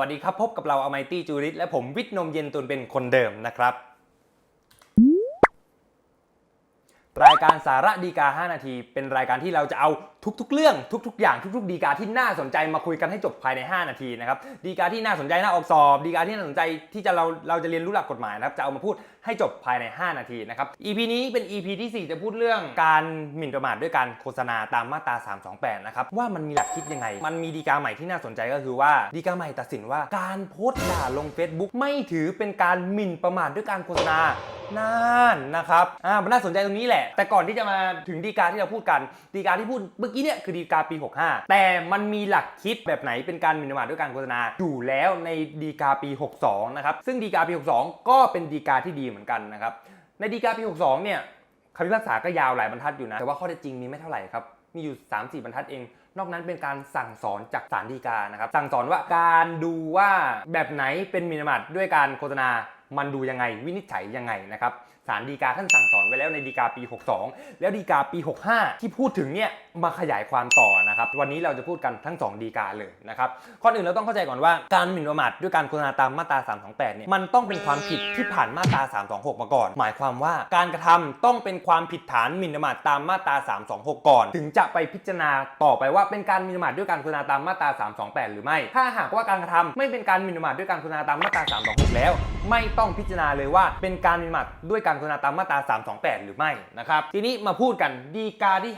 วัสดีครับ พบกับเราอ m มตี้จูริตและผมวิทย์นมเย็นตุนเป็นคนเดิมนะครับ รายการสาระดีกา 5 นาที เป็นรายการที่เราจะเอาทุกๆ เรื่องทุก ๆ อย่างทุก ๆ ดีกาที่น่าสนใจมาคุยกันให้จบภายใน 5 นาทีนะครับดีกาที่น่าสนใจน่าออกสอบ ดีกาที่น่าสนใจที่จะเราเราจะเรียนรู้หลักกฎหมายนะครับจะเอามาพูดให้จบภายใน 5 นาทีนะครับ EP นี้เป็น EP ที่ 4 จะพูดเรื่องการหมิ่นประมาทด้วยการโฆษณาตามมาตรา 328 นะครับว่ามันมีหลักคิดยังไง มันมีดีกาใหม่ที่น่าสนใจก็คือว่าดีกาใหม่ตัดสินว่าการโพสต์ด่าลง Facebook ไม่ถือเป็นการหมิ่นประมาทด้วยการโฆษณา นั่นนะครับอ่ามันน่าสนใจตรงนี้แหละ แต่ก่อนที่จะมาถึงดีกาที่เราพูดกันดีกาที่พูดเมื่อกี้เนี่ยคือดีกาปี 65 แต่มันมีหลักคิดแบบไหนเป็นการหมิ่นประมาทด้วยการโฆษณาอยู่แล้วในดีกาปี 62 นะครับซึ่งดีกาปี 62 ก็เป็นดีกาที่ดีเหมือนกันนะครับในดีกาปี 62 เนี่ยคำพิพากษาก็ยาวหลายบรรทัดอยู่นะแต่ว่าข้อเท็จจริงมีไม่เท่าไหร่ครับมีอยู่ 3-4 บรรทัดเอง นอกนั้นเป็นการสั่งสอนจากศาลฎีกานะครับ สั่งสอนว่าการดูว่าแบบไหนเป็นมินประมาด้วยการโฆษณา มันดูยังไงวินิจฉัยยังไงนะครับ ศาลฎีกาท่านสั่งสอนไว้แล้วในฎีกาปี 62 แล้วฎีกาปี 65 ที่พูดถึงเนี่ยมาขยายความต่อนะครับ วันนี้เราจะพูดกันทั้ง 2ฎีกาเลยนะครับก่ออื่นเราต้องเข้าใจก่อนว่าการหมิ่นประมาทด้วยการโฆษณาตามมาตรา 328 เนี่ยมันต้องเป็นความผิดที่ผ่านมาตรา 326 มาก่อน หมายความว่าการกระทำต้องเป็นความผิดฐานหมิ่นประมาทตามมาตรา 326 ก่อน ถึงจะไปพิจารณาต่อไปว่าเป็นการหมิ่นประมาทด้วยการโฆษณาตามมาตรา 328 หรือไม่ ถ้าหากว่าการกระทำไม่เป็นการหมิ่นประมาทด้วยการโฆษณาตามมาตรา 326 แล้ว ไม่ต้องพิจารณาเลยว่าเป็นการหมิ่นประมาทด้วยการโฆษณาตามมาตรา 328 หรือไม่นะครับ ทีนี้มาพูดกันดีกาที่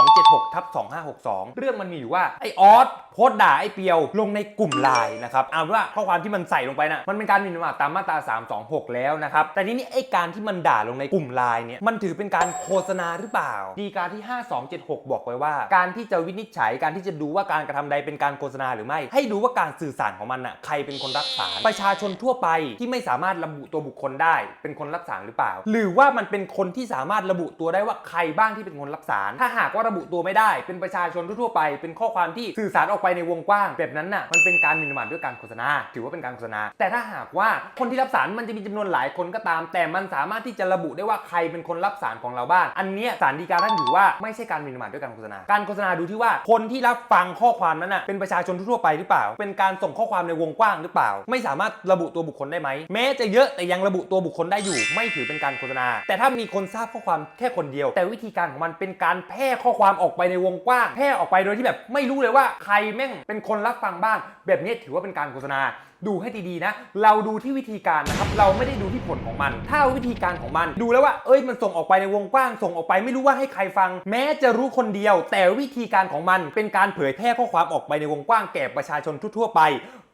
5276ทับ2562 เรื่องมันมีอยู่ว่าไอออส โพสต์ด่าไอ้เปียวลงในกลุ่มไลน์นะครับเอาว่าข้อความที่มันใส่ลงไปนะมันเป็นการหมิ่นประมาทตามมาตรา 326 แล้วนะครับแต่ทีนี้ไอ้การที่มันด่าลงในกลุ่มไลน์เนี่ยมันถือเป็นการโฆษณาหรือเปล่า ดีกาที่ 5276 บอกไว้ว่า การที่จะวินิจฉัยการที่จะดูว่าการกระทำใดเป็นการโฆษณาหรือไม่ ให้ดูว่าการสื่อสารของมันน่ะใครเป็นคนรับสารประชาชนทั่วไปที่ไม่สามารถระบุตัวบุคคลได้ เป็นคนรับสารหรือเปล่า หรือว่ามันเป็นคนที่สามารถระบุตัวได้ว่าใครบ้างที่เป็นคนรับสารถ้าหากว่าระบุตัวไม่ได้ เป็นประชาชนทั่วไป เป็นข้อความที่สื่อสารออกไปในวงกว้างแบบนั้นน่ะมันเป็นการหมินประมาทด้วยการโฆษณา ถือว่าเป็นการโฆษณา แต่ถ้าหากว่าคนที่รับสารมันจะมีจำนวนหลายคนก็ตาม แต่มันสามารถที่จะระบุได้ว่าใครเป็นคนรับสารของเราบ้างอันเนี้ยศาลฎีกาท่านถือว่าไม่ใช่การหมินประมาทด้วยการโฆษณา การโฆษณาดูที่ว่าคนที่รับฟังข้อความนั้นน่ะเป็นประชาชนทั่วไปหรือเปล่า เป็นการส่งข้อความในวงกว้างหรือเปล่า ไม่สามารถระบุตัวบุคคลได้ไหมแม้จะเยอะแต่ยังระบุตัวบุคคลได้อยู่ ไม่ถือเป็นการโฆษณา แต่ถ้ามีคนทราบข้อความแค่คนเดียว แต่วิธีการของมันเป็นการแพร่ข้อความออกไปในวงกว้างแพร่ออกไปโดยที่แบบไม่รู้เลยว่าใครแม่งเป็นคนรับฟังบ้าง แบบนี้ถือว่าเป็นการโฆษณา ดูให้ดีๆนะ เราดูที่วิธีการนะครับ เราไม่ได้ดูที่ผลของมัน ถ้าวิธีการของมัน ดูแล้วว่า เอ้ย มันส่งออกไปในวงกว้าง ส่งออกไปไม่รู้ว่าให้ใครฟัง แม้จะรู้คนเดียว แต่วิธีการของมัน เป็นการเผยแพร่ข้อความออกไปในวงกว้างแก่ประชาชนทั่วๆไป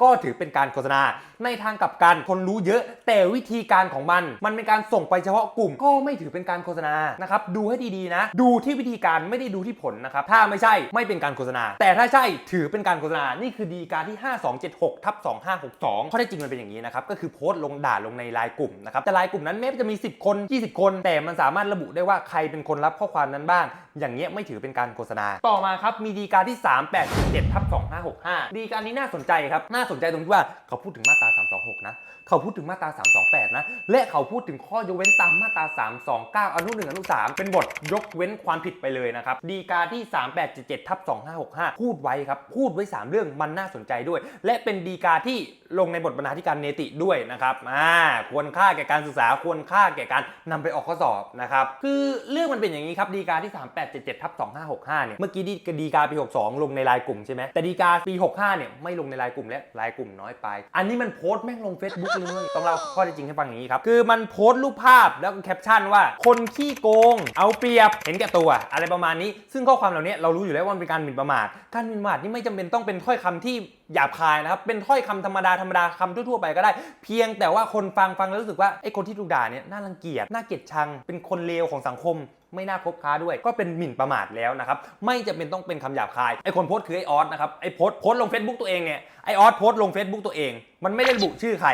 ก็ถือเป็นการโฆษณา ในทางกลับกันคนรู้เยอะ แต่วิธีการของมัน มันเป็นการส่งไปเฉพาะกลุ่ม ก็ไม่ถือเป็นการโฆษณา นะครับ ดูให้ดีๆนะ ดูที่วิธีการไม่ได้ดูที่ผลนะครับ ถ้าไม่ใช่ไม่เป็นการโฆษณา แต่ถ้าใช่ถือเป็นการโฆษณา นี่คือดีการที่ 5276ทับ2ข้อเท็จจริงมันเป็นอย่างนี้นะครับก็คือโพสต์ลงด่าลงในไลน์กลุ่มนะครับแต่ไลน์กลุ่มนั้นแม้จะมี 10 คน 20 คน แต่มันสามารถระบุได้ว่าใครเป็นคนรับข้อความนั้นบ้าง อย่างเงี้ยไม่ถือเป็นการโฆษณา ต่อมาครับมีดีการที่ 3877ทับ2565 ดีการนี้น่าสนใจครับน่าสนใจตรงที่ว่าเขาพูดถึงมาตรา 326 นะเขาพูดถึงมาตรา 328 นะ และเขาพูดถึงข้อยกเว้นตามมาตรา 329 อนุ 1 อนุ 3 เป็นบทยกเว้นความผิดไปเลยนะครับ ดีกาที่ 3877ทับ2565 พูดไว้ครับ พูดไว้ 3 เรื่องมันน่าสนใจด้วย และเป็นดีกาที่ลงในบทบรรณาธิการเนติด้วยนะครับอ่าควรค่าแก่การศึกษาควรค่าแก่การนำไปออกข้อสอบนะครับคือเรื่องมันเป็นอย่างนี้ครับดีกาที่ 3877ทับ2565เนี่ยเมื่อกี้ดีดีกาปี 62 ลงในรายกลุ่มใช่ไหมแต่ดีกาปี 65เนี่ยไม่ลงในรายกลุ่มและรายกลุ่มน้อยไป อันนี้มันโพสต์แม่งลง Facebook เลยต้องเล่าข้อเท็จจริงให้ฟังอย่างนี้ครับคือมันโพสต์รูปภาพแล้วก็แคปชั่นว่า คนขี้โกง เอาเปรียบเห็นแก่ตัว อะไรประมาณนี้ ซึ่งข้อความเหล่านี้เรารู้อยู่แล้วว่ามันเป็นการหมิ่นประมาทการหมิ่นประมาทนี่ไม่จำเป็นต้องเป็นถ้อยคำที่ หยาบคายนะครับเป็นถ้อยคำธรรมดาธรรมดาคำทั่วๆไปก็ได้ เพียงแต่ว่าคนฟังฟังแล้วรู้สึกว่าไอ้คนที่ถูกด่าเนี่ยน่ารังเกียจน่าเกลียดชัง เป็นคนเลวของสังคมไม่น่าคบค้าด้วย ก็เป็นหมิ่นประมาทแล้วนะครับ ไม่จะเป็นต้องเป็นคำหยาบคาย ไอ้คนโพสต์คือไอ้ออสนะครับ ไอ้โพสต์โพสต์ลง Facebook ตัวเองเนี่ย ไอ้ออสโพสต์ลง Facebook ตัวเอง มันไม่ได้ระบุชื่อใคร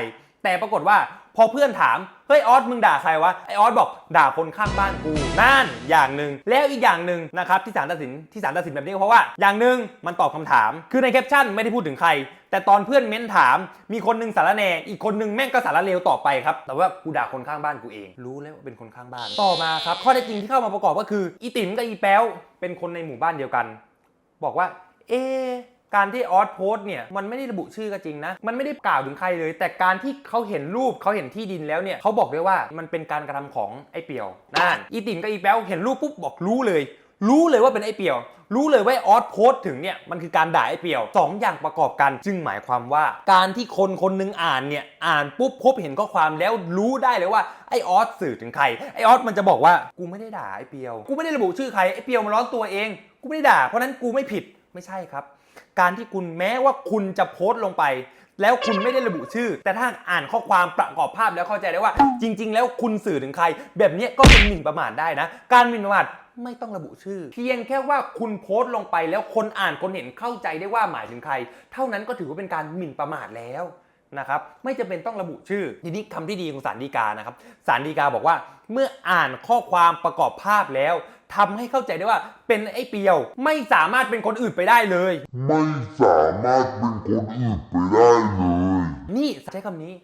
แต่ปรากฏว่าพอเพื่อนถาม เฮ้ยออสมึงด่าใครวะ ไอออสบอกด่าคนข้างบ้านกู นั่นอย่างหนึ่ง แล้วอีกอย่างหนึ่งนะครับที่ศาลตัดสินที่ศาลตัดสินแบบนี้เพราะว่า อย่างหนึ่งมันตอบคำถาม คือในแคปชั่นไม่ได้พูดถึงใคร แต่ตอนเพื่อนเม้นถาม มีคนหนึงสารแหนอีกคนหนึงแม่งก็สารเลวต่อไปครับ แต่ว่ากูด่าคนข้างบ้านกูเอง รู้แล้วว่าเป็นคนข้างบ้าน ต่อมาครับ ข้อเท็จจริงที่เข้ามาประกอบก็คือ อีติ๋มกับอีแป๊วเป็นคนในหมู่บ้านเดียวกัน บอกว่า เอ การที่ออสโพสเนี่ยมันไม่ได้ระบุชื่อก็จริงนะ มันไม่ได้กล่าวถึงใครเลย แต่การที่เขาเห็นรูปเขาเห็นที่ดินแล้วเนี่ยเขาบอกด้วยว่ามันเป็นการกระทำของไอ้เปียวนั่นอีติ่มกับอีแป๊วเห็นรูปปุ๊บบอกรู้เลย รู้เลยว่าเป็นไอ้เปียว รู้เลยว่าออสโพสถึงเนี่ยมันคือการด่าไอ้เปียวสองอย่างประกอบกัน จึงหมายความว่า การที่คนคนหนึงอ่านเนี่ยอ่านปุ๊บพบเห็นข้อความแล้วรู้ได้เลยว่าไอ้ออสสื่อถึงใครไอ้ออสมันจะบอกว่ากูไม่ได้ด่าไอ้เปียว กูไม่ได้ระบุชื่อใครไอ้เปียวมันร้อนตัวเอง กูไม่ได้ด่าเพราะนั้นกูไม่ผิดไม่ใช่ครับ การที่คุณแม้ว่าคุณจะโพสต์ลงไป แล้วคุณไม่ได้ระบุชื่อ แต่ถ้าอ่านข้อความประกอบภาพแล้วเข้าใจได้ว่า จริง ๆ แล้วคุณสื่อถึงใคร แบบนี้ก็เป็นหมิ่นประมาทได้นะ การหมิ่นประมาทไม่ต้องระบุชื่อ เพียงแค่ว่าคุณโพสต์ลงไปแล้วคนอ่านคนเห็นเข้าใจได้ว่าหมายถึงใคร เท่านั้นก็ถือว่าเป็นการหมิ่นประมาทแล้วนะครับไม่จำเป็นต้องระบุชื่อ ทีนี้คำที่ดีของสารดีกานะครับสารดีกาบอกว่า เมื่ออ่านข้อความประกอบภาพแล้ว ทำให้เข้าใจได้ว่าเป็นไอ้เปียว ไม่สามารถเป็นคนอื่นไปได้เลย ไม่สามารถเป็นคนอื่นไปได้เลย นี่ใช้คำนี้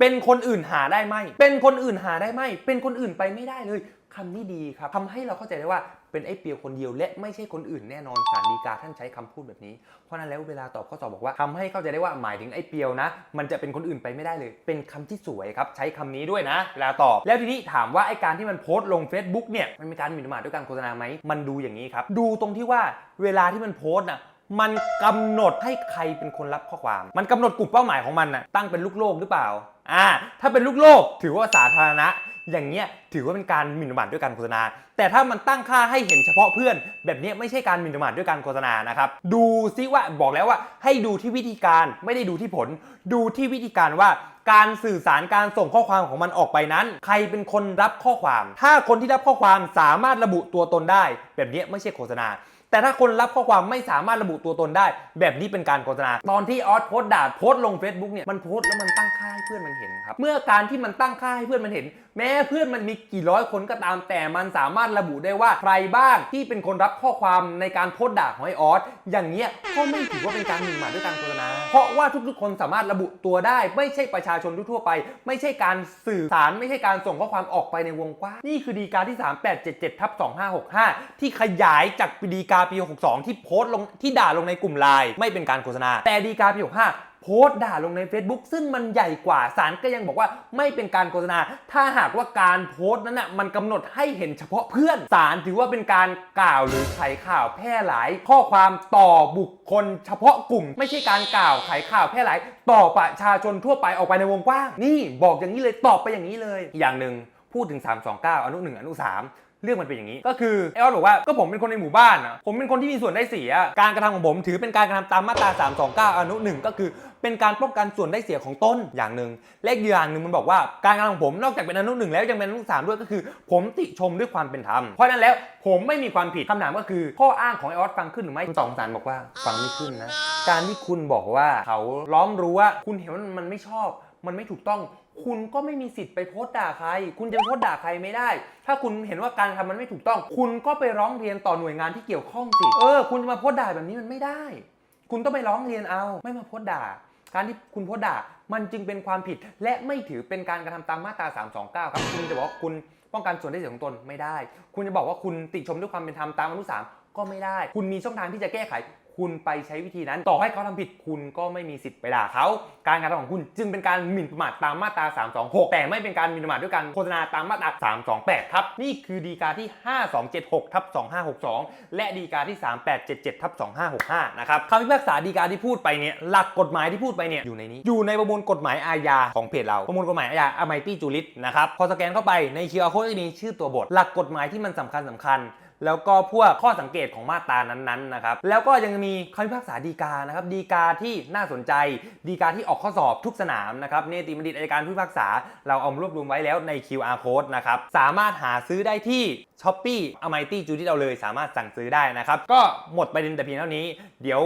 เป็นคนอื่นหาได้ไหม เป็นคนอื่นหาได้ไหม เป็นคนอื่นไปไม่ได้เลยคำนี้ดีครับทำให้เราเข้าใจได้ว่าเป็นไอ้เปียวคนเดียว และไม่ใช่คนอื่นแน่นอนสารดีกาท่านใช้คำพูดแบบนี้ เพราะนั้นแล้วเวลาตอบข้อสอบบอกว่าทำให้เข้าใจได้ว่าหมายถึงไอ้เปียวนะ มันจะเป็นคนอื่นไปไม่ได้เลย เป็นคำที่สวยครับใช้คำนี้ด้วยนะเวลาตอบแล้วทีนี้ถามว่าไอ้การที่มันโพสต์ลง Facebook เนี่ยมันมีการหมิ่นประมาทด้วยการโฆษณาไหมมันดูอย่างนี้ครับดูตรงที่ว่าเวลาที่มันโพสต์น่ะ มันกำหนดให้ใครเป็นคนรับข้อความ มันกำหนดกลุ่มเป้าหมายของมันน่ะตั้งเป็นลูกโลกหรือเปล่า อ่า ถ้าเป็นลูกโลกถือว่าสาธารณะ อย่างเงี้ยถือว่าเป็นการหมิ่นประมาทด้วยการโฆษณา แต่ถ้ามันตั้งค่าให้เห็นเฉพาะเพื่อน แบบเนี้ยไม่ใช่การหมิ่นประมาทด้วยการโฆษณานะครับ ดูซิว่าบอกแล้วว่าให้ดูที่วิธีการไม่ได้ดูที่ผล ดูที่วิธีการว่าการสื่อสารการส่งข้อความของมันออกไปนั้น ใครเป็นคนรับข้อความ ถ้าคนที่รับข้อความสามารถระบุตัวตนได้ แบบเนี้ยไม่ใช่โฆษณา แต่ถ้าคนรับข้อความไม่สามารถระบุตัวตนได้ แบบนี้เป็นการโฆษณา ตอนที่ออสโพสด่าโพสลง Facebook เนี่ยมันโพสแล้วมันตั้งค่าให้เพื่อนมันเห็นครับ เมื่อการที่มันตั้งค่าให้เพื่อนมันเห็น แม้เพื่อนมันมีกี่ร้อยคนก็ตามแต่มันสามารถระบุได้ว่าใครบ้างที่เป็นคนรับข้อความในการโพสด่าของไอออสอย่างเงี้ยก็ไม่ถือว่าเป็นการหมิ่นประมาทด้วยการโฆษณา เพราะว่าทุกๆ คนสามารถระบุตัวได้ ไม่ใช่ประชาชนทั่วไป ไม่ใช่การสื่อสารไม่ใช่การส่งข้อความออกไปในวงกว้างนี่คือดีกาที่ 3877ทับ2565 ที่ขยายจากดีกาปี 62 ที่โพสต์ลงที่ด่าลงในกลุ่มไลน์ไม่เป็นการโฆษณา แต่ดีกาปี 65 โพสต์ด่าลงใน Facebook ซึ่งมันใหญ่กว่าศาลก็ยังบอกว่าไม่เป็นการโฆษณา ถ้าหากว่าการโพสต์นั้นน่ะมันกำหนดให้เห็นเฉพาะเพื่อนศาลถือว่าเป็นการกล่าวหรือไขข่าวแพร่หลาย ข้อความต่อบุคคล เฉพาะกลุ่ม ไม่ใช่การกล่าวไขข่าวแพร่หลาย ต่อประชาชนทั่วไปออกไปในวงกว้าง นี่บอกอย่างนี้เลยตอบไปอย่างนี้เลย อย่างหนึ่งพูดถึง 329 อนุ 1 อนุ 3 เรื่องมันเป็นอย่างนี้ ก็คือไอออสบอกว่าก็ผมเป็นคนในหมู่บ้านอะผมเป็นคนที่มีส่วนได้เสีย การกระทำของผมถือเป็นการกระทำตามมาตรา 329 อนุ 1 ก็คือเป็นการป้องกันส่วนได้เสียของต้นอย่างหนึ่งและอีกอย่างหนึ่งมันบอกว่าการกระทำของผมนอกจากเป็นอนุหนึ่งแล้วยังเป็นอนุสามด้วยก็คือ ผมติชมด้วยความเป็นธรรมเพราะนั้นแล้วผมไม่มีความผิดคำถามก็คือ ข้ออ้างของไอออสฟังขึ้นหรือไม่คุณสองสารบอกว่าฟังไม่ขึ้นนะ การที่คุณบอกว่าเขาล้อมรู้ว่าคุณเห็นว่ามันไม่ชอบ มันไม่ถูกต้อง คุณก็ไม่มีสิทธิ์ไปโพสต์ด่าใคร คุณจะโพสต์ด่าใครไม่ได้ ถ้าคุณเห็นว่าการทำมันไม่ถูกต้อง คุณก็ไปร้องเรียนต่อหน่วยงานที่เกี่ยวข้องสิ เออ คุณจะมาโพสต์ด่าแบบนี้มันไม่ได้ คุณต้องไปร้องเรียนเอา ไม่มาโพสต์ด่า การที่คุณโพสต์ด่า มันจึงเป็นความผิด และไม่ถือเป็นการกระทำตามมาตรา 329 ครับ คุณจะบอกว่าคุณป้องกันส่วนได้เสียของตนไม่ได้ คุณจะบอกว่าคุณติชมด้วยความเป็นธรรมตามอนุสามก็ไม่ได้ คุณมีช่องทางที่จะแก้ไข คุณไปใช้วิธีนั้น ต่อให้เขาทำผิดคุณก็ไม่มีสิทธิ์ไปด่าเขา การกระทำของคุณจึงเป็นการหมิ่นประมาทตามมาตรา 326 แต่ไม่เป็นการหมิ่นประมาทด้วยการโฆษณาตามมาตรา 328 ครับ นี่คือดีกาที่ 5276ทับ2562 และดีกาที่ 3877ทับ2565 นะครับคำพิพากษาดีกาที่พูดไปเนี่ยหลักกฎหมายที่พูดไปเนี่ยอยู่ในนี้ อยู่ในประมวลกฎหมายอาญาของเพจเรา ประมวลกฎหมายอาญาอ m มตี้จูริตนะครับ พอสแกนเข้าไปใน QR code จะมีชื่อตัวบท หลักกฎหมายที่มันสำคัญสำคัญ แล้วก็พวกข้อสังเกตของมาตรานั้นๆนะครับแล้วก็ยังมีคำพิพากษาดีกานะครับดีกาที่น่าสนใจ ดีกาที่ออกข้อสอบทุกสนามนะครับเนติบัณฑิตอัยการผู้พิพากษา เราเอารวบรวมไว้แล้วใน QR code นะครับสามารถหาซื้อได้ที่ s h อ p e e a m i t y จูที่เราเลย สามารถสั่งซื้อได้นะครับก็หมดประเด็นแต่เพียงเท่านี้ เดี๋ยว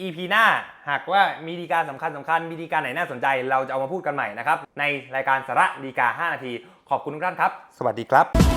EP หน้าหากว่ามีดีการสำคัญสำคัญมีดีการไหนน่าสนใจ เราจะเอามาพูดกันใหม่นะครับในรายการสาระดีกา 5 นาที ขอบคุณทุกท่านครับ สวัสดีครับ